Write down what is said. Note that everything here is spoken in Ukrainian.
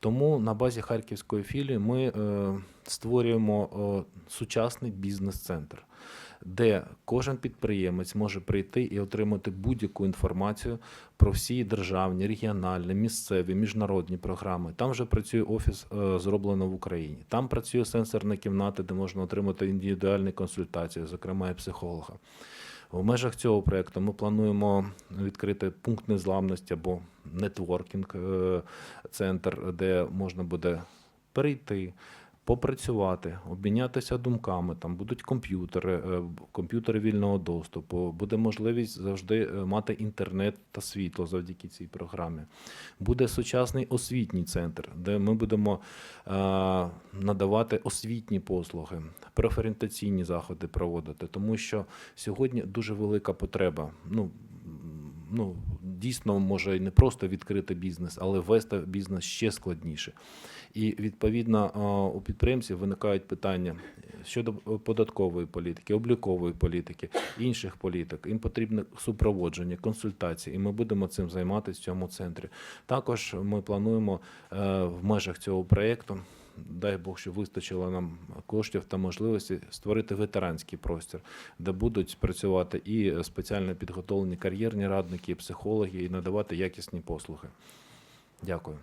Тому на базі харківської філії ми е, створюємо е, сучасний бізнес-центр, де кожен підприємець може прийти і отримати будь-яку інформацію про всі державні, регіональні, місцеві, міжнародні програми. Там вже працює офіс е, зроблено в Україні. Там працює сенсорна кімната, де можна отримати індивідуальні консультації, зокрема і психолога. В межах цього проекту ми плануємо відкрити пункт незламності або нетворкінг е, центр, де можна буде перейти, попрацювати, обмінятися думками. Там будуть комп'ютери, е, комп'ютери вільного доступу. Буде можливість завжди е, мати інтернет та світло завдяки цій програмі. Буде сучасний освітній центр, де ми будемо е, надавати освітні послуги, профорієнтаційні заходи проводити, тому що сьогодні дуже велика потреба. Ну, ну, дійсно може не просто відкрити бізнес, але вести бізнес ще складніше. І відповідно у підприємців виникають питання щодо податкової політики, облікової політики, інших політик. Їм потрібне супроводження, консультації, і ми будемо цим займатися в цьому центрі. Також ми плануємо е, в межах цього проєкту. Дай Бог, що вистачило нам коштів та можливості створити ветеранський простір, де будуть працювати і спеціально підготовлені кар'єрні радники, і психологи, і надавати якісні послуги. Дякую.